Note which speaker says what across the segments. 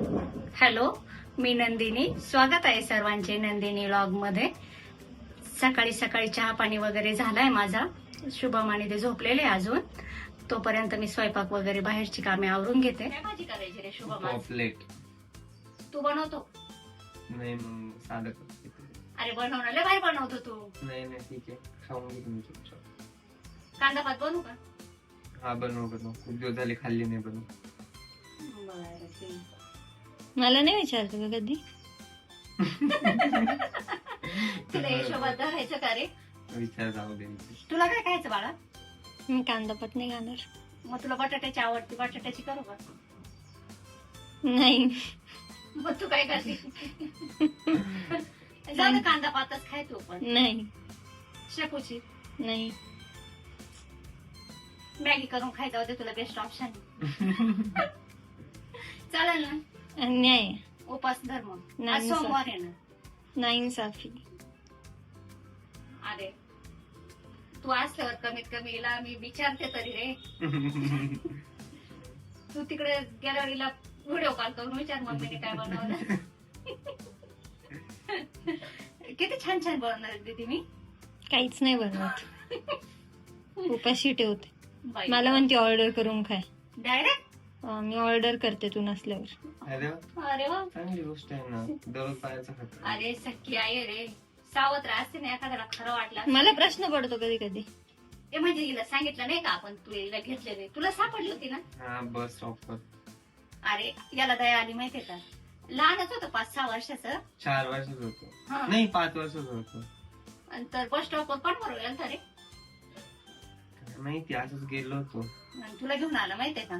Speaker 1: Hello मी नंदिनी. स्वागत आहे सर्वांचे नंदिनी लॉगमध्ये सकाळी सकाळी चहा पाणी वगैरे झालाय माझा. शुभम आणि ते झोपलेले अजून. तोपर्यंत मी स्वयंपाक वगैरे बाहेरची कामे आवरून घेते. काय भाजी करायची रे शुभम आज?
Speaker 2: पॉपलेट
Speaker 1: तू बनवतो?
Speaker 2: नाही मग साधं करते.
Speaker 1: अरे बनवणार लय भारी बनवतो तू.
Speaker 2: नाही नाही ठीक आहे. खाऊन घे तुम्ही चुपचाप
Speaker 1: कांदा भात बनवू का?
Speaker 2: हा बनव बनव. खूप दिवस झाले खाल्ली नाही बनव
Speaker 1: बरं ठीक.
Speaker 3: मला नाही विचारतो का कधी?
Speaker 1: तुला हिशोबात धरायचं का रे?
Speaker 2: विचार जाऊ दे
Speaker 1: तुला काय खायचं बाळा?
Speaker 3: मी कांदा पत नाही खाणार.
Speaker 1: मग तुला बटाट्याची आवडते बटाट्याची करू का?
Speaker 3: नाही.
Speaker 1: मग तू काय करते? जाऊ दे कांदा पातच खाय तू पण.
Speaker 3: नाही.
Speaker 1: शेपूची?
Speaker 3: नाही.
Speaker 1: मॅगी करून खायचं होते तुला बेस्ट ऑप्शन चालेल ना?
Speaker 3: अन्याय.
Speaker 1: उपास धर्म.
Speaker 3: नाही,
Speaker 1: आज सोमवार आहे ना? अरे तू असल्यावर कमीत कमी हिला मी विचारते तरी रे. तू तिकडे गॅलरीला व्हिडिओ कॉल करून विचार मम्मीने काय बनवलं. किती छान छान बनवणार दीदी मी.
Speaker 3: काहीच नाही बनवत. उपाशी ठेवते.
Speaker 1: बाई.
Speaker 3: मला म्हणते ऑर्डर करून खाय.
Speaker 1: डायरेक्ट
Speaker 3: मी ऑर्डर करते तू नसल्यावर.
Speaker 2: अरे वा,
Speaker 1: अरे वा.
Speaker 2: चांगली गोष्ट आहे ना. दररोज पायाचा
Speaker 1: अरे सख्खी आहे रे. सावत्र असते ना एखाद्याला खरं वाटलं असतं.
Speaker 3: मला प्रश्न पडतो कधी कधी.
Speaker 1: ते म्हणजे हिला सांगितलं नाही का आपण तू हिला घेतले नाही. तुला सापडली होती ना?
Speaker 2: हा बस स्टॉपवर
Speaker 1: अरे याला दया आली माहितीये का? लहानच होतं पाच सहा वर्षाचं.
Speaker 2: चार वर्षाच होतो.
Speaker 1: हा.
Speaker 2: नाही पाच वर्षाच होतो.
Speaker 1: आणि तर बस स्टॉपवर पण बरोबर गेलता रे
Speaker 2: माहिती असंच गेलो होतो.
Speaker 1: आणि तुला घेऊन आला माहितीये का?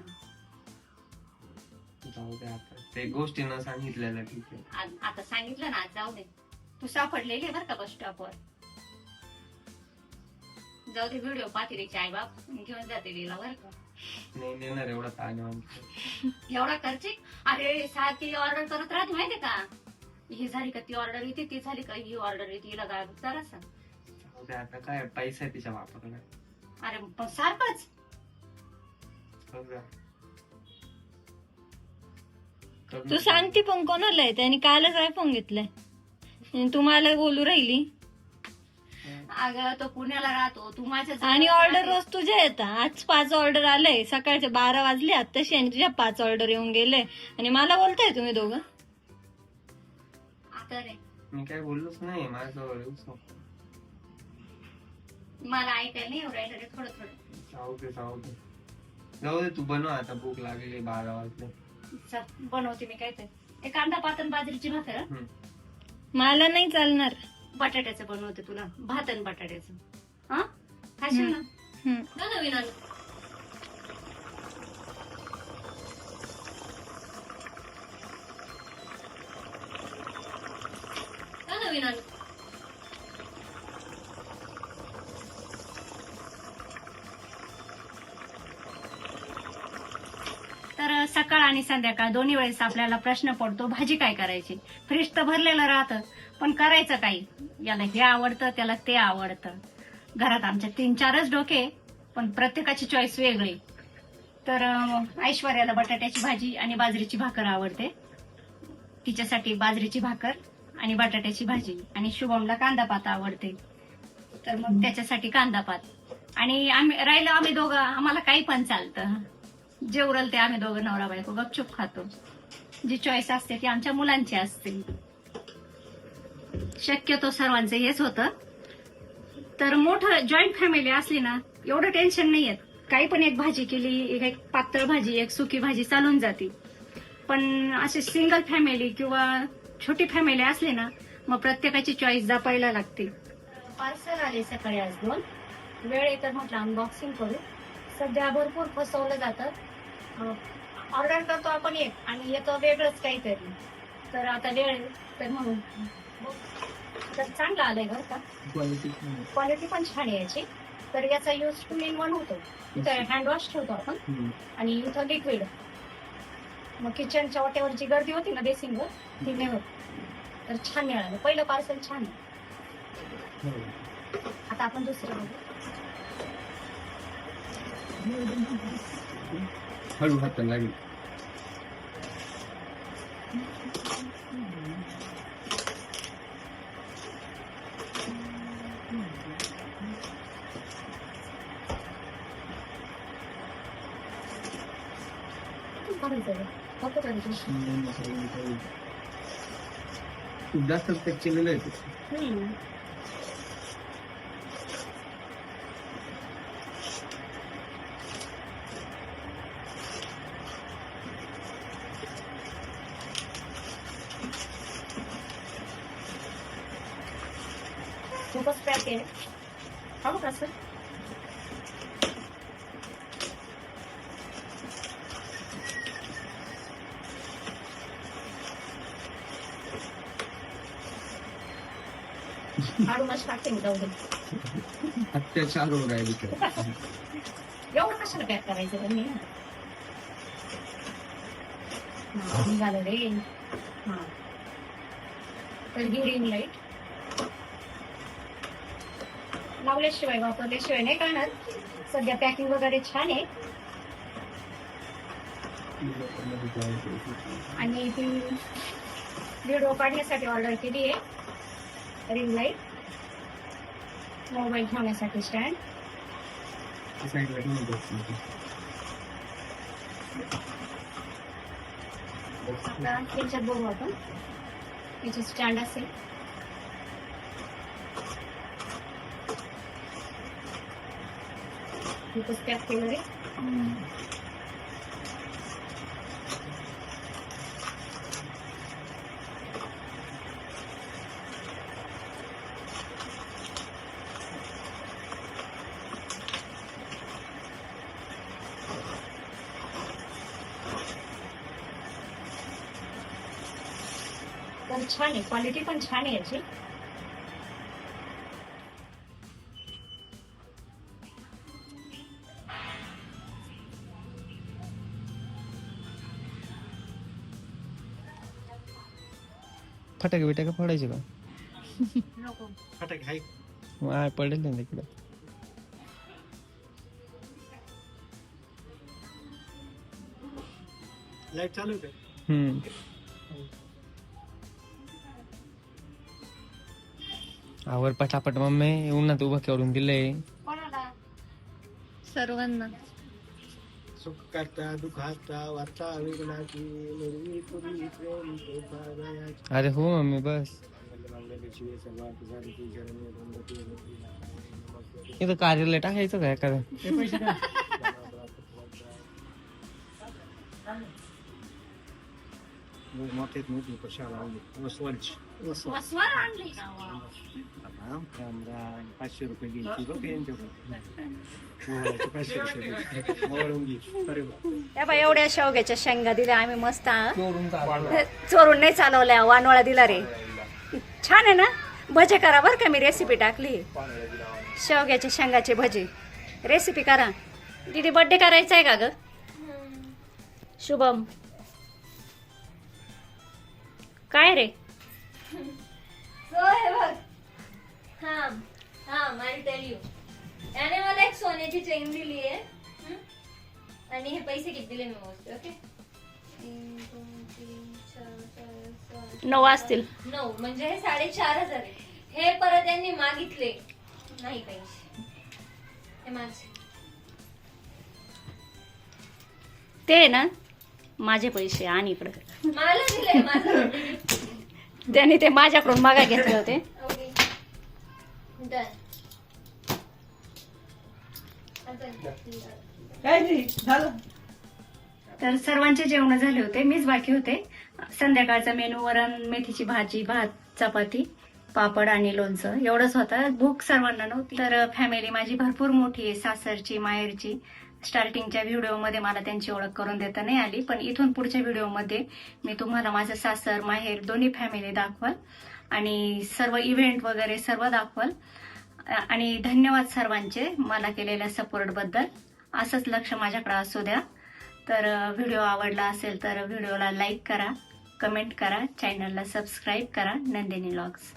Speaker 2: जाऊ दे आता. ते गोष्टी न सांगितलेल्या ठीक आहे.
Speaker 1: आज- आता सांगितलं ना आज जाऊ दे. तू सापडलेली आहे बरं का बस स्टॉपवर जाऊ दे व्हिडिओ पाहते रे आई बाप घेऊन जाते लिला बरं का.
Speaker 2: नाही नेणार एवढा ताण.
Speaker 1: एवढा खर्चिक अरे सारखी ऑर्डर करत राहते माहितीये का? ही झाली का ती ऑर्डर येते ती झाली का ही ऑर्डर येते हिला काय जरासा
Speaker 2: जाऊ दे आता काय पैसा आहे तिच्या वापरला
Speaker 1: अरे पण सारखंच.
Speaker 2: द्या.
Speaker 3: तू. सांगते पण कोणाला आहे? त्याने कालच आयफोन घेतलाय. आणि तू मला बोलू राहिली.
Speaker 1: अगं तो पुण्याला राहतो. तू माझ्या
Speaker 3: आणि ऑर्डर. रोज तुझ्या येतात आज पाच ऑर्डर आलंय. सकाळचे बारा वाजले. आत्ताशी आणि तुझ्या पाच ऑर्डर येऊन गेले. आणि मला बोलताय तुम्ही दोघं?
Speaker 1: आता रे.
Speaker 2: मी काय बोललोच नाही. नको.
Speaker 1: मला ऐकायला नाही एवढं थोडं थोडं.
Speaker 2: जाऊ दे जाऊ दे. जाऊ दे तू बनव आता. भूक लागली बारा वाजले.
Speaker 1: बनवते मी काय ते कांदा पातन बाजरीची भाकर. हं?
Speaker 3: मला नाही चालणार.
Speaker 1: बटाट्याचं बनवते तुला. भात आणि बटाट्याचं. हा? खाशील ना?
Speaker 3: हम्म.
Speaker 1: जा नवीन आलं. तर सकाळ आणि संध्याकाळ दोन्ही वेळेस आपल्याला प्रश्न पडतो भाजी काय करायची? फ्रीज तर भरलेलं राहतं पण करायचं काही? याला हे आवडतं त्याला ते आवडतं. घरात आमच्या तीन चारच डोके पण प्रत्येकाची चॉईस वेगळी. तर ऐश्वर्याला बटाट्याची भाजी आणि बाजरीची भाकर आवडते. तिच्यासाठी बाजरीची भाकर आणि बटाट्याची भाजी. आणि शुभमला कांदा पात आवडते. तर मग त्याच्यासाठी कांदा पात. आणि आम्ही राहिलं आम्ही दोघं आम्हाला काही पण चालतं. जे उरल ते आम्ही दोघं नवरा बायको गपचूप खातो. जी चॉईस असते ती आमच्या मुलांची असते. शक्यतो सर्वांचं हेच होतं. तर मोठं जॉईंट फॅमिली असली ना एवढं टेन्शन नाही येत. काही पण एक भाजी केली एक एक पातळ भाजी एक सुकी भाजी चालून जाते. पण असे सिंगल फॅमिली किंवा छोटी फॅमिली असली ना मग प्रत्येकाची चॉईस जपायला लागते. पार्सल आले सकाळी आज दोन. वेळ येतात म्हटलं अनबॉक्सिंग करू. सध्या भरपूर फसवलं जातं. ऑर्डर करतो आपण एक आणि येतं वेगळंच काहीतरी. तर आता वेळ तर म्हणून. तर चांगलं आलंय बरं का. क्वालिटी पण छान आहे याची. तर याचा यूज टू इन वन होतो. इथं हँड वॉश ठेवतो आपण. आणि इथं लिक्विड मग किचनच्या वाट्यावर जी गर्दी होती ना बेसिंगवर ती नाही होत तर छान मिळालं. पहिलं पार्सल छान आहे.
Speaker 2: हो.
Speaker 1: आता आपण दुसरं बघू.
Speaker 2: हळू हात लागेल जास्त केलेलं आहे ते.
Speaker 1: खूपच पॅक आहे खाऊ का सर आडूनच टाकते मी जाऊ दे
Speaker 2: अत्याचार हो रहा है इथे.
Speaker 1: एवढं कशाला पॅक करायचं त्यांनी हा, निघालं रे हा तर ही रिंग लाइट लावल्याशिवाय वापरल्याशिवाय नाही कळणार सध्या पॅकिंग वगैरे छान आहे. आणि ती व्हिडिओ काढण्यासाठी ऑर्डर केली आहे. रिंग लाइट मोबाईल ठेवण्यासाठी स्टँड
Speaker 2: ती side
Speaker 1: बघू आपण. त्याचे स्टँड असेल. खूपच पॅक केलं रे. तर छान आहे. क्वालिटी पण छान आहे याची.
Speaker 2: फटाके बिटाके फोडायचे का? फटाके हाय. माय पडेल ना तिकडे.
Speaker 4: लाइट चालू आहे
Speaker 2: हम्म. आवर पटापट मम्मी उन्हात उभं करून दिलंय.
Speaker 1: कोणाला?
Speaker 3: सर्वांना.
Speaker 4: सुख करता दुखाता वार्ता निर्वी पूर्वी प्रेम
Speaker 2: अरे हो मम्मी बस. इथं कार्यालय टाकायचं काय कारण
Speaker 4: मोठ्यात मोठी कशाला वसवंच
Speaker 1: वसवर आणली
Speaker 4: राम राम राम पाचशे रुपये घ्यायची बघ यांच्याकडून पाचशे रुपये वळून घे अरे वा.
Speaker 1: या बाई एवढ्या शेवग्याच्या शेंगा दिल्या आम्ही मस्त हा.
Speaker 2: चोरून चालू
Speaker 1: चोरून नाही चालवल्या वानोळा दिला रे छान आहे ना भजे करा बरं का मी रेसिपी टाकली शेवग्याच्या शेंगाचे भजे रेसिपी करा दीदी बर्थडे करायचा आहे का ग शुभम काय रे?
Speaker 3: हे बघ. हा हा मला टेल यू याने मला एक सोन्याची चेन दिली आहे? आणि हे पैसे किती दिले मी मोजते ओके? तीन दोन तीन चार चार पाच
Speaker 1: नऊ असतील.
Speaker 3: नऊ म्हणजे हे साडेचार हजार आहे. हे परत यांनी मागितले. नाही पैसे. हे माझे.
Speaker 1: ते आहे ना? माझे पैसे आणि इकडं.
Speaker 3: मला दिले माझं birthday.
Speaker 1: त्यांनी ते माझ्याकडून मागा घेतले होते.
Speaker 3: ओके. डन.
Speaker 1: तर सर्वांचे जेवण झाले होते मीच बाकी होते. संध्याकाळचा मेनू वरण मेथीची भाजी भात चपाती पापड आणि लोणचं. एवढंच होतं. भूक सर्वांना नव्हती. तर फॅमिली माझी भरपूर मोठी आहे. सासरची माहेरची. स्टार्टिंगच्या व्हिडिओमध्ये मला त्यांची ओळख करून देता नाही आली पण इथून पुढच्या व्हिडिओमध्ये मी तुम्हाला माझं सासर माहेर दोन्ही फॅमिली दाखवाल आणि सर्व इव्हेंट वगैरे सर्व दाखवाल. आणि धन्यवाद सर्वांचे मला केलेल्या सपोर्टबद्दल असंच लक्ष माझ्याकडे असू द्या. तर व्हिडिओ आवडला असेल तर व्हिडिओला लाईक करा कमेंट करा चॅनलला सबस्क्राईब करा नंदिनी लॉग्स